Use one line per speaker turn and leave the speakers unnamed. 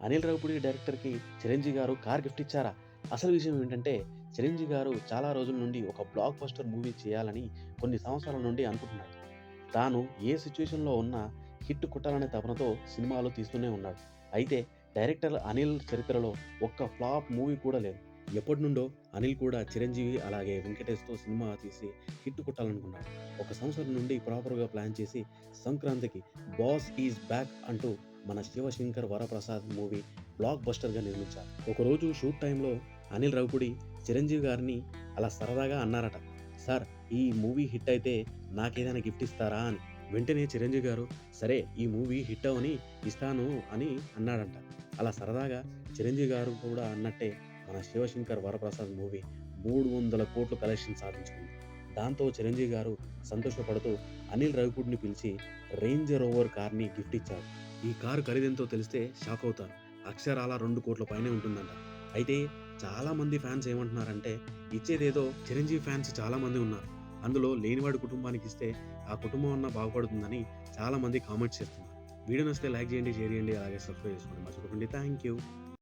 అనిల్ రావుపూడి డైరెక్టర్‌కి చిరంజీవి గారు car gift ఇచ్చారా? అసలు విషయం ఏంటంటే, చిరంజీవి గారు చాలా రోజుల నుండి ఒక బ్లాక్ బస్టర్ మూవీ చేయాలని కొన్ని సంవత్సరాల నుండి అనుకుంటున్నాడు. తాను ఏ సిచ్యువేషన్లో ఉన్నా హిట్ కుట్టాలనే తపనతో సినిమాలు తీస్తూనే ఉన్నాడు. అయితే డైరెక్టర్ అనిల్ చరిత్రలో ఒక్క ఫ్లాప్ మూవీ కూడా లేదు. ఎప్పటి నుండో అనిల్ కూడా చిరంజీవి అలాగే వెంకటేష్‌తో సినిమా తీసి హిట్ కొట్టాలనుకున్నాడు. ఒక సంవత్సరం నుండి ప్రాపర్‌గా ప్లాన్ చేసి సంక్రాంతికి 'బాస్ ఈజ్ బ్యాక్' అంటూ మన 'శివశంకర్ వరప్రసాద్' మూవీ బ్లాక్ బస్టర్‌గా నిర్మించారు. ఒకరోజు షూట్ టైంలో అనిల్ రావిపూడి చిరంజీవి గారిని అలా సరదాగా అన్నారట. సార్ ఈ మూవీ హిట్ అయితే నాకేదైనా గిఫ్ట్ ఇస్తారా అని. వెంటనే చిరంజీవి గారు సరే ఈ మూవీ హిట్ అవని ఇస్తాను అని అన్నాడంట. అలా సరదాగా చిరంజీవి గారు కూడా అన్నట్టే మన 'శివశంకర్ వరప్రసాద్' మూవీ 300 కోట్లు కలెక్షన్ సాధించుకుంది. దాంతో చిరంజీవి గారు సంతోషపడుతూ అనిల్ రవిపూడిని పిలిచి రేంజర్ ఓవర్ కార్‌ని గిఫ్ట్ ఇచ్చారు. ఈ కారు ఖరీదెంతో తెలిస్తే షాక్ అవుతారు. అక్షరాల రెండు కోట్ల పైనే ఉంటుందంట. అయితే చాలా మంది ఫ్యాన్స్ ఏమంటున్నారంటే ఇచ్చేదేదో చిరంజీవి ఫ్యాన్స్ చాలా మంది ఉన్నారు. అందులో లేనివాడి కుటుంబానికి ఇస్తే ఆ కుటుంబం అన్నా బాగుపడుతుందని చాలా మంది కామెంట్స్ చేస్తున్నారు. వీడియో నచ్చితే లైక్ చేయండి, షేర్ చేయండి అలాగే సబ్స్క్రైబ్ చేసుకోండి మర్చిపోకండి. Thank you.